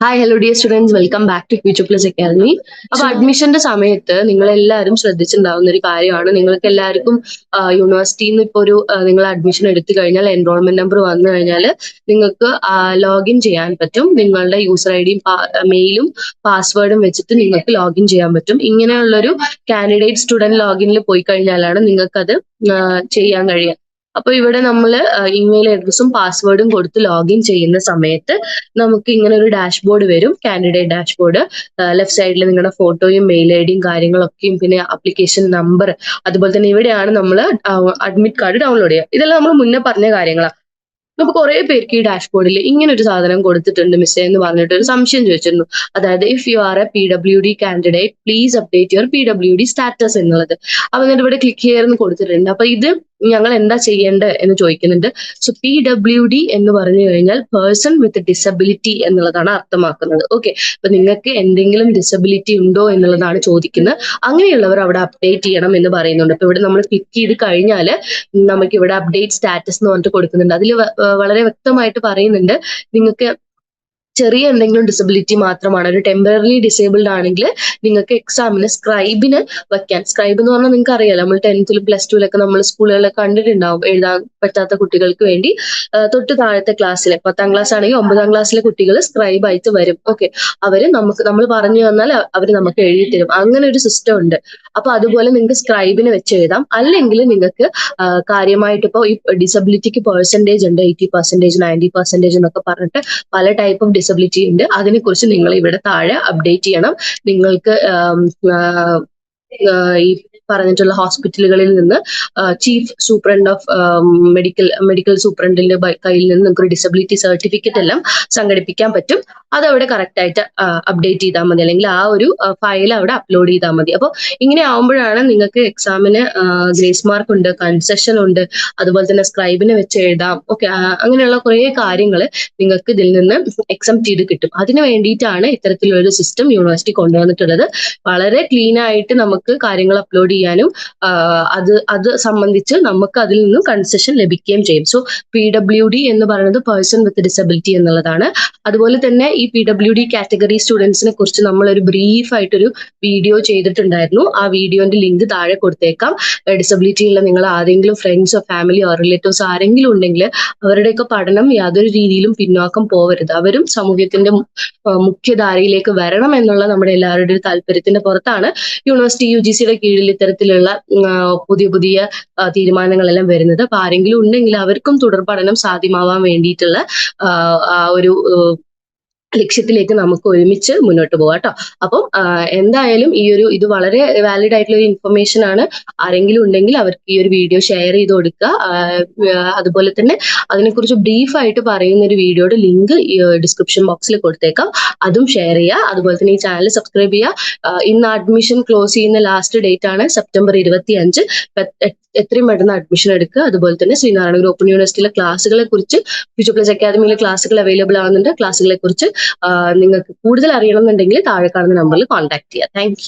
Hi hello dear students welcome back to future plus academy അപ്പൊ അഡ്മിഷന്റെ സമയത്ത് നിങ്ങൾ എല്ലാവരും ശ്രദ്ധിച്ചിട്ടുണ്ടാവുന്ന ഒരു കാര്യമാണ്. നിങ്ങൾക്ക് എല്ലാവർക്കും യൂണിവേഴ്സിറ്റിയിൽ നിന്ന് ഇപ്പോൾ ഒരു നിങ്ങൾ അഡ്മിഷൻ എടുത്തു കഴിഞ്ഞാൽ എൻറോൾമെന്റ് നമ്പർ വന്നു കഴിഞ്ഞാൽ നിങ്ങൾക്ക് ലോഗിൻ ചെയ്യാൻ പറ്റും. നിങ്ങളുടെ യൂസർ ഐ ഡിയും മെയിലും പാസ്വേഡും വെച്ചിട്ട് നിങ്ങൾക്ക് ലോഗിൻ ചെയ്യാൻ പറ്റും. ഇങ്ങനെയുള്ളൊരു കാൻഡിഡേറ്റ് സ്റ്റുഡന്റ് ലോഗിനിൽ പോയി കഴിഞ്ഞാലാണ് നിങ്ങൾക്കത് ചെയ്യാൻ കഴിയുക. അപ്പൊ ഇവിടെ നമ്മൾ ഇമെയിൽ അഡ്രസ്സും പാസ്വേഡും കൊടുത്ത് ലോഗിൻ ചെയ്യുന്ന സമയത്ത് നമുക്ക് ഇങ്ങനെ ഒരു ഡാഷ്ബോർഡ് വരും. കാൻഡിഡേറ്റ് ഡാഷ്ബോർഡ് ലെഫ്റ്റ് സൈഡിൽ നിങ്ങളുടെ ഫോട്ടോയും മെയിൽ ഐ ഡിയും കാര്യങ്ങളൊക്കെയും പിന്നെ ആപ്ലിക്കേഷൻ നമ്പർ അതുപോലെ തന്നെ ഇവിടെയാണ് നമ്മൾ അഡ്മിറ്റ് കാർഡ് ഡൗൺലോഡ് ചെയ്യുക. ഇതെല്ലാം നമ്മൾ മുന്നേ പറഞ്ഞ കാര്യങ്ങളാണ് അപ്പൊ കുറെ പേർക്ക് ഈ ഡാഷ്ബോർഡിൽ ഇങ്ങനെ ഒരു സാധനം കൊടുത്തിട്ടുണ്ട് മിസ്സേ എന്ന് പറഞ്ഞിട്ട് ഒരു സംശയം ചോദിച്ചിരുന്നു. അതായത് if you are a P W D candidate please update your P W D status എന്നുള്ളത്. അപ്പൊ എന്നിട്ട് ഇവിടെ ക്ലിക്ക് ചെയ്യാറെന്ന് കൊടുത്തിട്ടുണ്ട്. അപ്പൊ ഇത് ഞങ്ങൾ എന്താ ചെയ്യേണ്ടത് എന്ന് ചോദിക്കുന്നുണ്ട്. സോ പി ഡബ്ല്യു ഡി എന്ന് പറഞ്ഞു കഴിഞ്ഞാൽ പേഴ്സൺ വിത്ത് ഡിസബിലിറ്റി എന്നുള്ളതാണ് അർത്ഥമാക്കുന്നത്. ഓക്കെ അപ്പൊ നിങ്ങൾക്ക് എന്തെങ്കിലും ഡിസബിലിറ്റി ഉണ്ടോ എന്നുള്ളതാണ് ചോദിക്കുന്നത്. അങ്ങനെയുള്ളവർ അവിടെ അപ്ഡേറ്റ് ചെയ്യണം എന്ന് പറയുന്നുണ്ട്. അപ്പൊ ഇവിടെ നമ്മൾ ക്ലിക്ക് ചെയ്ത് കഴിഞ്ഞാൽ നമുക്ക് ഇവിടെ അപ്ഡേറ്റ് സ്റ്റാറ്റസ് എന്ന് പറഞ്ഞിട്ട് കൊടുക്കുന്നുണ്ട്. അതിൽ വളരെ വ്യക്തമായിട്ട് പറയുന്നുണ്ട്. നിങ്ങൾക്ക് ചെറിയ എന്തെങ്കിലും ഡിസബിലിറ്റി മാത്രമാണ്. ഒരു ടെമ്പററി ഡിസേബിൾഡ് ആണെങ്കിൽ നിങ്ങൾക്ക് എക്സാമിന് സ്ക്രൈബിന് വെക്കാൻ സ്ക്രൈബ് എന്ന് പറഞ്ഞാൽ നിങ്ങൾക്ക് അറിയാലോ നമ്മൾ ടെൻത്തിലും പ്ലസ് ടുവിലൊക്കെ നമ്മൾ സ്കൂളുകളിലൊക്കെ കണ്ടിട്ടുണ്ടാവും എഴുതാൻ പറ്റാത്ത കുട്ടികൾക്ക് വേണ്ടി. തൊട്ട് താഴത്തെ ക്ലാസ്സിലെ പത്താം ക്ലാസ് ആണെങ്കിൽ ഒമ്പതാം ക്ലാസ്സിലെ കുട്ടികൾ സ്ക്രൈബ് ആയിട്ട് വരും. ഓക്കെ അവർ നമുക്ക് നമ്മൾ പറഞ്ഞു തന്നാൽ അവർ നമുക്ക് എഴുതി തരും. അങ്ങനെ ഒരു സിസ്റ്റം ഉണ്ട്. അപ്പൊ അതുപോലെ നിങ്ങൾക്ക് സ്ക്രൈബിന് വെച്ച് എഴുതാം. അല്ലെങ്കിൽ നിങ്ങൾക്ക് കാര്യമായിട്ട് ഇപ്പോൾ ഈ ഡിസബിലിറ്റിക്ക് പെർസെന്റേജ് ഉണ്ട്. എയ്റ്റി പെർസെന്റേജ് നയന്റി പെർസെന്റേജ് എന്നൊക്കെ പറഞ്ഞിട്ട് പല ടൈപ്പ് ഓഫ് ഡിസബിലിറ്റി ഉണ്ട്. അതിനെക്കുറിച്ച് നിങ്ങൾ ഇവിടെ താഴെ അപ്ഡേറ്റ് ചെയ്യണം. നിങ്ങൾക്ക് ഈ പറഞ്ഞിട്ടുള്ള ഹോസ്പിറ്റലുകളിൽ നിന്ന് chief superintendent of medical medical സൂപ്രണ്ടിന്റെ കയ്യിൽ നിന്ന് നിങ്ങൾക്ക് ഡിസബിലിറ്റി സർട്ടിഫിക്കറ്റ് എല്ലാം സംഘടിപ്പിക്കാൻ പറ്റും. അത് അവിടെ കറക്റ്റ് ആയിട്ട് അപ്ഡേറ്റ് ചെയ്താൽ മതി. അല്ലെങ്കിൽ ആ ഒരു ഫയൽ അവിടെ അപ്ലോഡ് ചെയ്താൽ മതി. അപ്പോൾ ഇങ്ങനെ ആവുമ്പോഴാണ് നിങ്ങൾക്ക് എക്സാമിന് ഗ്രേസ് മാർക്ക് ഉണ്ട് കൺസെഷൻ ഉണ്ട് അതുപോലെ തന്നെ സ്ക്രൈബിനെ വെച്ച് എഴുതാം ഓക്കെ അങ്ങനെയുള്ള കുറേ കാര്യങ്ങൾ നിങ്ങൾക്ക് ഇതിൽ നിന്ന് എക്സാം ചെയ്ത് കിട്ടും. അതിന് വേണ്ടിയിട്ടാണ് ഇത്തരത്തിലുള്ളൊരു സിസ്റ്റം യൂണിവേഴ്സിറ്റി കൊണ്ടുവന്നിട്ടുള്ളത്. വളരെ ക്ലീൻ ആയിട്ട് നമുക്ക് കാര്യങ്ങൾ അപ്ലോഡ് ചെയ്യാനും അത് അത് സംബന്ധിച്ച് നമുക്ക് അതിൽ നിന്നും കൺസെഷൻ ലഭിക്കുകയും ചെയ്യും. സോ പി ഡബ്ല്യു ഡി എന്ന് പറയുന്നത് പേഴ്സൺ വിത്ത് ഡിസബിലിറ്റി എന്നുള്ളതാണ്. അതുപോലെ തന്നെ ഈ പി ഡബ്ല്യു ഡി കാറ്റഗറി സ്റ്റുഡൻസിനെ കുറിച്ച് നമ്മൾ ഒരു ബ്രീഫ് ആയിട്ടൊരു വീഡിയോ ചെയ്തിട്ടുണ്ടായിരുന്നു. ആ വീഡിയോന്റെ ലിങ്ക് താഴെ കൊടുത്തേക്കാം. ഡിസബിലിറ്റി ഉള്ള നിങ്ങൾ ആരെങ്കിലും ഫ്രണ്ട്സോ ഫാമിലിയോ റിലേറ്റീവ്സ് ആരെങ്കിലും ഉണ്ടെങ്കിൽ അവരുടെയൊക്കെ പഠനം യാതൊരു രീതിയിലും പിന്നോക്കം പോവരുത്. അവരും സമൂഹത്തിന്റെ മുഖ്യധാരയിലേക്ക് വരണം എന്നുള്ള നമ്മുടെ എല്ലാവരുടെ ഒരു താല്പര്യത്തിന്റെ പുറത്താണ് യൂണിവേഴ്സിറ്റി യു ജി സിയുടെ കീഴിൽ ഇത്തരത്തിലുള്ള പുതിയ പുതിയ തീരുമാനങ്ങളെല്ലാം വരുന്നത്. അപ്പൊ ആരെങ്കിലും ഉണ്ടെങ്കിൽ അവർക്കും തുടർ പഠനം സാധ്യമാവാൻ വേണ്ടിയിട്ടുള്ള ആ, ഒരു ലക്ഷ്യത്തിലേക്ക് നമുക്ക് ഒരുമിച്ച് മുന്നോട്ട് പോകാം കേട്ടോ. അപ്പം എന്തായാലും ഈ ഒരു ഇത് വളരെ വാലിഡ് ആയിട്ടുള്ള ഒരു ഇൻഫർമേഷൻ ആണ്. ആരെങ്കിലും ഉണ്ടെങ്കിൽ അവർക്ക് ഈ ഒരു വീഡിയോ ഷെയർ ചെയ്ത് കൊടുക്കുക. അതുപോലെ തന്നെ അതിനെക്കുറിച്ച് ബ്രീഫ് ആയിട്ട് പറയുന്ന ഒരു വീഡിയോയുടെ ലിങ്ക് ഡിസ്ക്രിപ്ഷൻ ബോക്സിൽ കൊടുത്തേക്കാം. അതും ഷെയർ ചെയ്യുക. അതുപോലെ തന്നെ ഈ ചാനൽ സബ്സ്ക്രൈബ് ചെയ്യുക. ഇന്ന് അഡ്മിഷൻ ക്ലോസ് ചെയ്യുന്ന ലാസ്റ്റ് ഡേറ്റ് ആണ് സെപ്റ്റംബർ ഇരുപത്തി അഞ്ച് എത്രയും പെട്ടെന്ന് അഡ്മിഷൻ എടുക്കുക. അതുപോലെ തന്നെ ശ്രീനാരായണ ഓപ്പൺ യൂണിവേഴ്സിറ്റിയിലെ ക്ലാസ്സുകളെ കുറിച്ച് ഫ്യൂച്ചർ പ്ലസ് അക്കാദമിയിലെ ക്ലാസ്സുകൾ അവൈലബിൾ ആവുന്നുണ്ട്. ക്ലാസ്സുകളെ കുറിച്ച് നിങ്ങൾക്ക് കൂടുതൽ അറിയണമെന്നുണ്ടെങ്കിൽ താഴെ കാണുന്ന നമ്പറിൽ കോൺടാക്ട് ചെയ്യുക. താങ്ക്